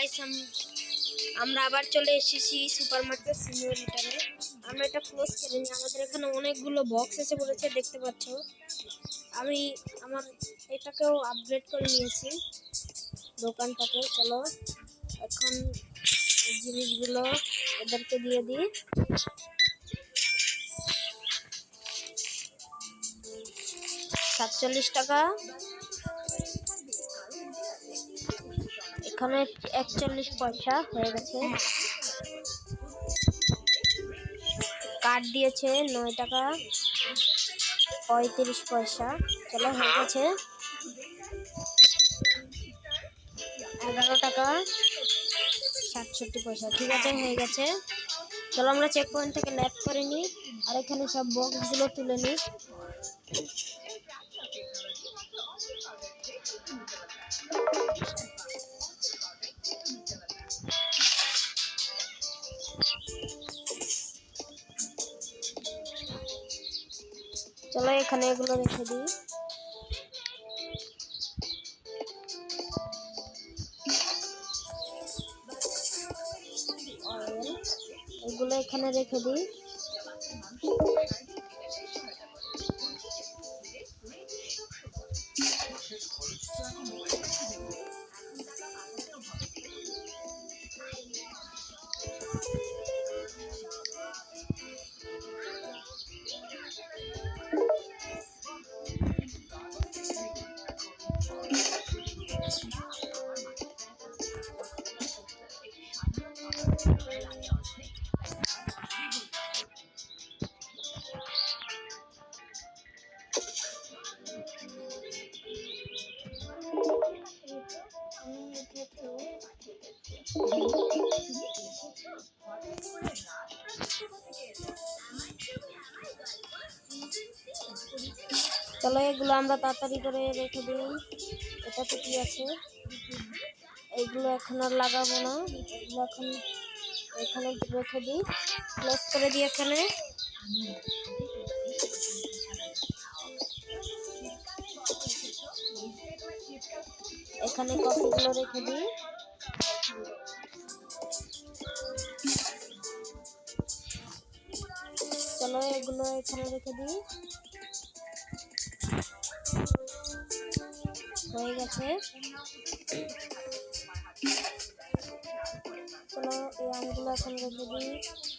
Guys আমরা আবার চলে এসেছি সুপার মার্কেট সিমিউলেটারে আমরা এটা ক্লোজ করে নিই। আমাদের এখানে অনেকগুলো বক্স এসে পড়েছে, দেখতে পাচ্ছ। আমি আমার এটাকেও আপগ্রেড করে নিয়েছি। দোকানটাকে, চলো। এখন জিনিসগুলো এদেরকে দিয়ে দিই। সাতচল্লিশ টাকা। এখানে একচল্লিশ পয়সা হয়ে গেছে। কার্ড দিয়েছে নয় টাকা পঁয়ত্রিশ পয়সা। চলো, হয়ে গেছে। এগারো টাকা সাতষট্টি পয়সা। ঠিক আছে, হয়ে গেছে। চলো, আমরা চেক পয়েন্ট থেকে ল্যাপ করে নিই। আর এখানে সব বক্সগুলো তুলে নিই। চলো এখানে এগুলো রেখে দিই। এগুলো এখানে রেখে দিই। চলো এগুলো আমরা তাড়াতাড়ি করে রেখে দিই। এটাতে কি আছে। এইগুলো এখন আর লাগাবো না। এগুলো এখন এখানে রেখে দিই। ক্লোজ করে দিই এখানে। এখানে কফিগুলো রেখে দিই। চলো এগুলো এখানে রেখে দিই। হয়ে গেছে। চলো এই আমগুলো এখন রেখে দিই।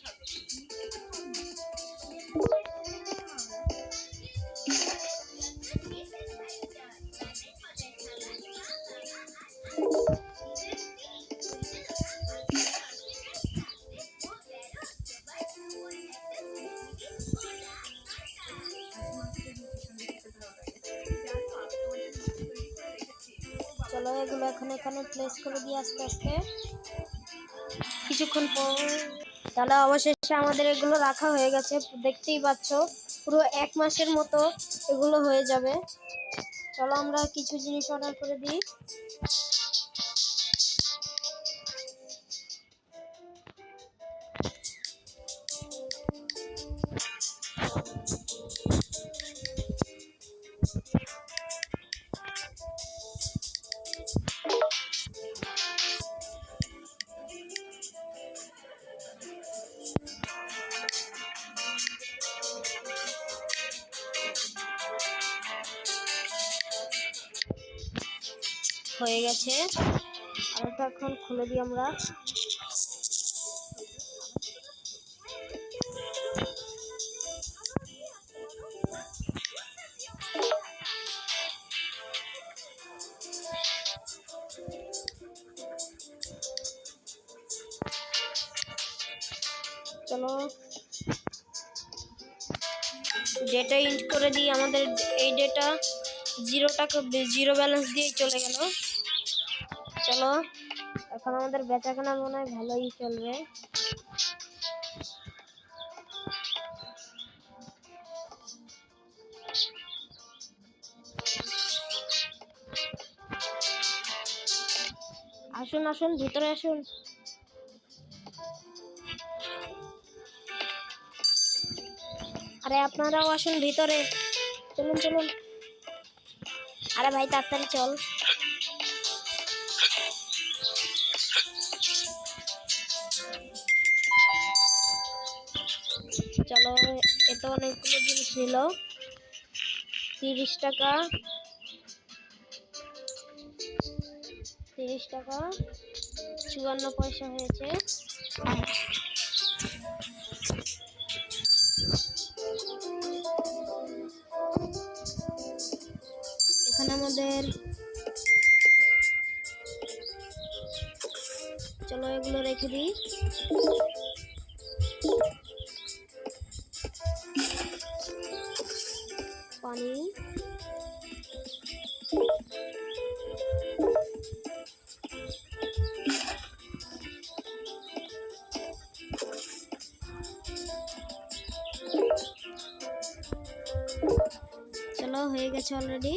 এগুলো এখন এখানে প্লেস করে দিই আস্তে আস্তে। কিছুক্ষণ পর তাহলে অবশেষে আমাদের এগুলো রাখা হয়ে গেছে। দেখতেই পাচ্ছ, পুরো এক মাসের মতো এগুলো হয়ে যাবে। চলো আমরা কিছু জিনিস অর্ডার করে দিই। গেছে আর এটা এখন খুলে দিই আমরা। চলো। ডেটা ইন্ট করে দিই, আমাদের এই ডেটা জিরো টাকা, জিরো ব্যালেন্স দিয়েই চলে গেল। চলো। এখন আমাদের বেচাকেনা মনে হয় ভালোই চলবে। আসুন আসুন, ভিতরে আসুন। আরে আপনারাও আসুন ভিতরে। চলুন চলুন। আরে ভাই, তাড়াতাড়ি চল। তো অনেকগুলো জিনিস নিল। তিরিশ টাকা। তিরিশ টাকা। চুয়ান্ন পয়সা হয়েছে। এখানে আমাদের চলো এগুলো রেখে দিই। গেছে অলরেডি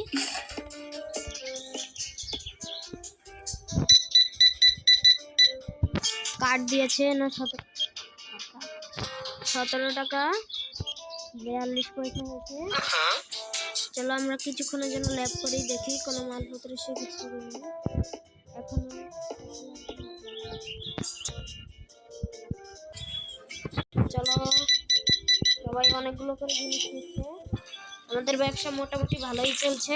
কার্ড দিয়েছে না সতেরো সতেরো টাকা? বিয়াল্লিশ পয়সা হয়েছে। চলো আমরা কিছুক্ষণের জন্য ল্যাব করি দেখি কোনো মালপত্র সে কিছু এখন চলো। সবাই অনেকগুলো করে জিনিস নিচ্ছে। আমাদের ব্যবসা মোটামুটি ভালোই চলছে।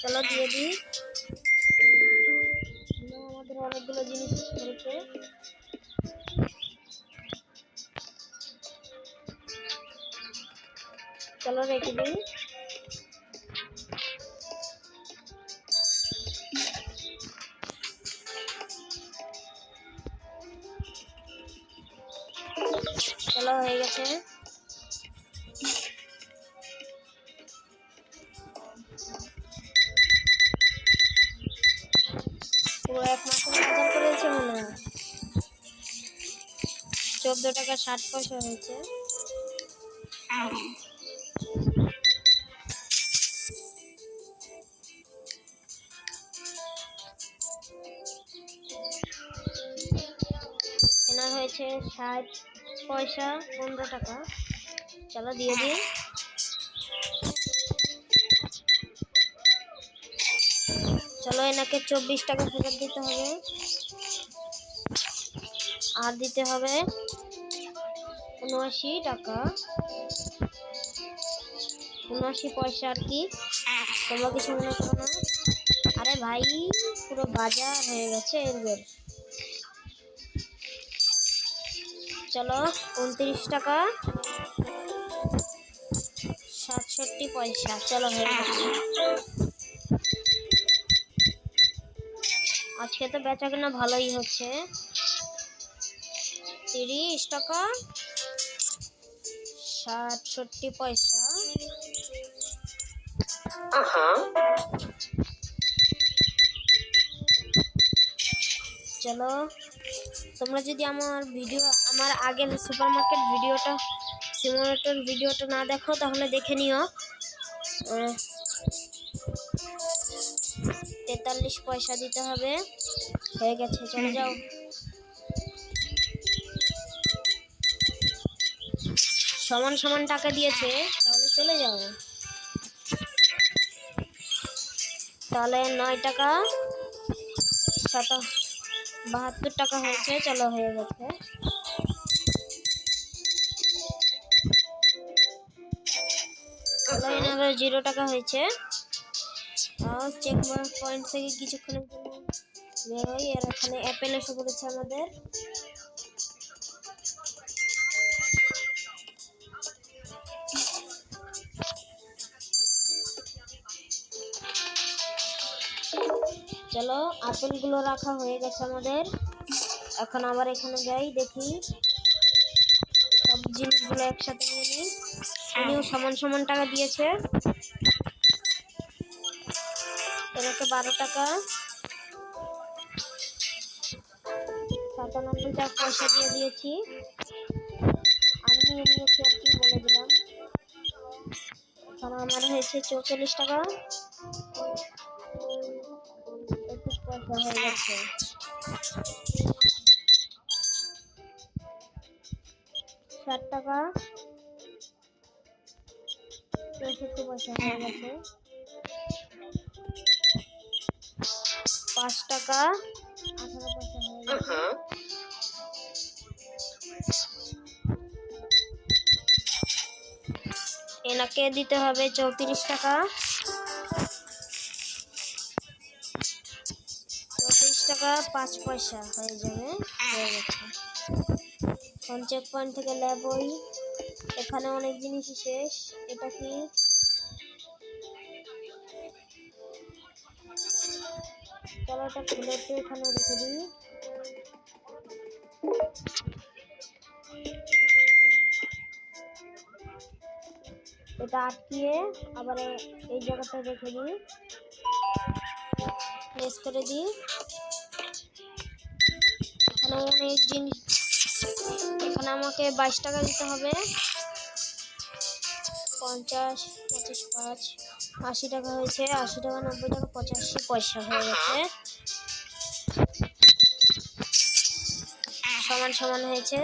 চলো দিয়ে দিই। আমাদের অনেকগুলো জিনিস রয়েছে। চলো রেখে দিই। চোদ্দ টাকা, ষাট পয়সা হয়েছে। কেনার হয়েছে ষাট পয়সা, পনেরো টাকা। চলো দিয়ে দিই। চলো এনাকে চব্বিশ টাকা ফেরত দিতে হবে। আর দিতে হবে উনআশি টাকা। উনআশি পয়সা আর কি। তোমরা কিছু মনে করো না। আরে ভাই, পুরো বাজার হয়ে গেছে এরবের চলো, উনত্রিশ টাকা। সাতষট্টি পয়সা। চলো, হয়ে গেছে। আজকে তো বেচা কেনা ভালোই হচ্ছে। তিরিশ টাকা। ষাটষট্টি পয়সা। চলো তোমরা যদি আমার ভিডিও আমার আগের সুপার মার্কেট ভিডিওটা সিমুলেটর ভিডিওটা না দেখো তাহলে দেখে নিও। তেতাল্লিশ পয়সা দিতে হবে। হয়ে গেছে চলে যাও। সমান সমান টাকা দিয়েছে, তাহলে চলে যাও। তাহলে নয় টাকা সাত বাহাত্তর টাকা হয়েছে, চলো হয়ে গেছে। জিরো টাকা হয়েছে। চেক পয়েন্ট থেকে কিছুক্ষণের জন্য বেরোই আর এখানে অ্যাপেল এসে পড়েছে আমাদের। চলো আপেলগুলো রাখা হয়ে গেছে আমাদের। এখন আবার এখানে যাই, দেখি। সব জিনিসগুলো একসাথে নিয়ে নিই। সমান সমান টাকা দিয়েছে। এনাকে বারো টাকা। সাতানব্বই টাকা পয়সা দিয়ে দিয়েছি। আমি নিয়ে নিয়েছি আর কি বলে দিলাম। আমার হয়েছে চৌচল্লিশ টাকা। ষাট টাকা। পাঁচ টাকা আঠারো এনাকে দিতে হবে চৌত্রিশ টাকা। টাকা পাঁচ পয়সা হয়ে যাবে। হয়ে গেছে। এখন পয়েন্ট থেকে ল্যাবই এখানে অনেক জিনিসই শেষ। এটা কি? চলো খুলে একটু এখানে রেখে দিই। এটা আটকিয়ে আবার এই জায়গাটা রেখে দিই। প্রেস করে দিই। এখানে অনেক জিনিস এখানে আমাকে বাইশ টাকা দিতে হবে। পঞ্চাশ, পঁচিশ পাঁচ, আশি টাকা হয়েছে, আশি টাকা, নব্বই টাকা, পঁচাশি পয়সা হয়ে গেছে। সমান সমান হয়েছে।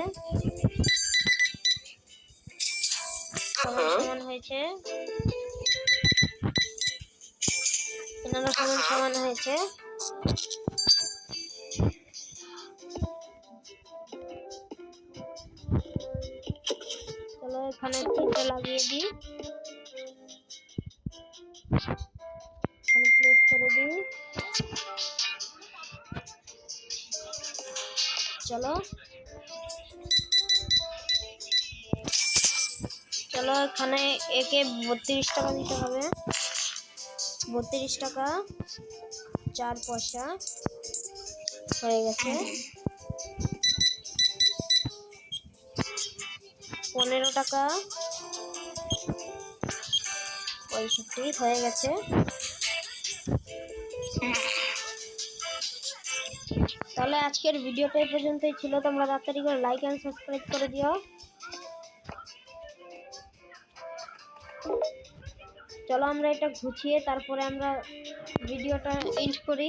সমান সমান হয়েছে। সমান সমান হয়েছে। এখানে তিনটে লাগিয়ে দিই। এখানে প্লেস করে দিই। চলো। চলো এখানে একে বত্রিশ টাকা দিতে হবে। বত্রিশ টাকা, চার পয়সা হয়ে গেছে। পনেরো টাকা। পঁয়ষট্টি হয়ে গেছে। তাহলে আজকের ভিডিওটা এই পর্যন্তই ছিল। তোমরা তাড়াতাড়ি করে লাইক অ্যান্ড সাবস্ক্রাইব করে দিও। চলো আমরা এটা গুছিয়ে তারপরে আমরা ভিডিওটা এন্ড করি।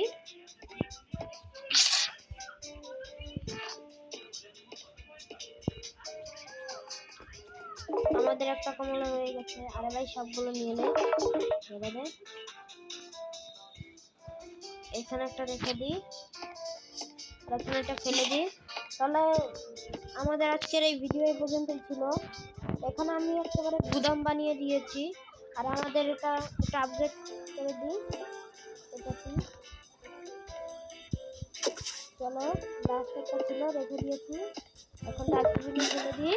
একটা কমলা হয়ে গেছে। আরে ভাই, সবগুলো নিয়ে নে। ছেড়ে দে। এখানে একটা রেখে দিই এখানে একটা ফেলে দিই তাহলে আমাদের আজকের এই ভিডিও এই পর্যন্তই ছিল। এখানে আমি একেবারে গুদাম বানিয়ে দিয়েছি। আর আমাদের এটা এটা আপডেট করে দিই। এটা কি? চলো লাস্ট একটা ছিল, রেখে দিয়েছি। এখন ডাস্টবিনে ফেলে দিই।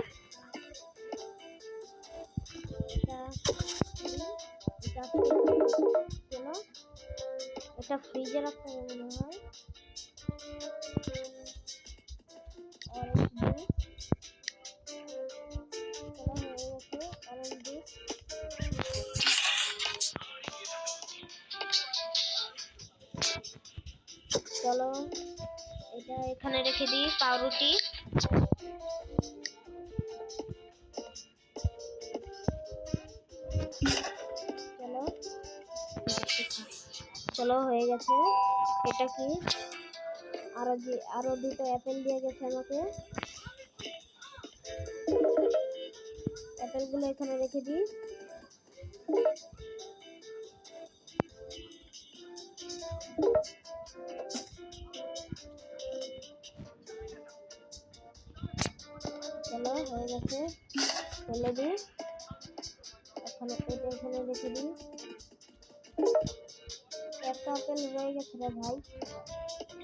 এটা চলো এটা ফ্রিজে রাখতে হবে মনে হয়। চলো এটা এখানে রেখে দিই পাউরুটি। হয়ে গেছে। এটা কি? আরও আরও দুটো অ্যাপেল দিয়ে গেছে আমাকে। অ্যাপেলগুলো এখানে রেখে দিই। চলো, হয়ে গেছে। ফেলে দিই। এখানে এখানে রেখে দিই। একটা আপেল রয়ে গেছে রে ভাই।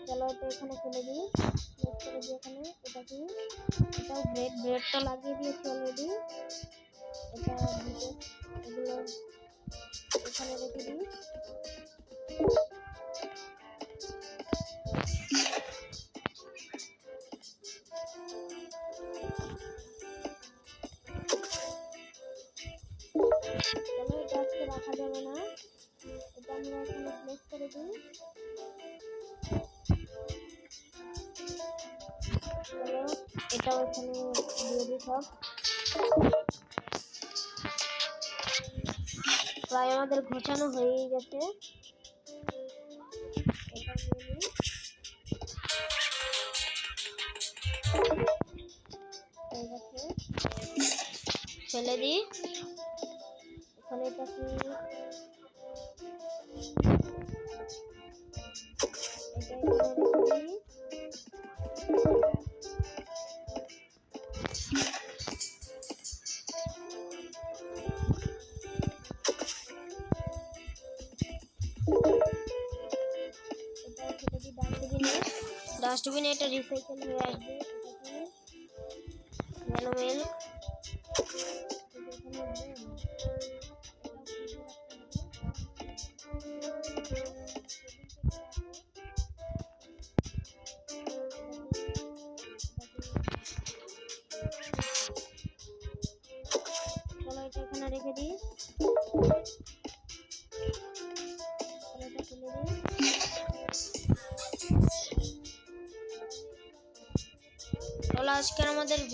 চলো এটা এখানে ফেলে দিই। করে এখানে। এটা কি? এটাও ব্রেড ব্রেড তো লাগিয়ে দিয়েছি অলরেডি এটা এগুলো এখানে রেখে দিই। এটাও এখানে দিয়ে দিই প্রায় আমাদের ঘোচানো হয়ে গেছে। ফেলে দিই। এখানে এটা কি? এখানে রেখে দিই। এটা ফেলে দিই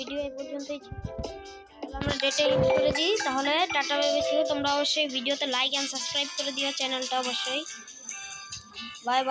ভিডিও এই পর্যন্তই। ছিল আমরা ডেটে ইউজ করে দিই। তাহলে টাটা বেবিসিও তোমরা অবশ্যই ভিডিওতে লাইক অ্যান্ড সাবস্ক্রাইব করে দিও চ্যানেলটা অবশ্যই। Bye bye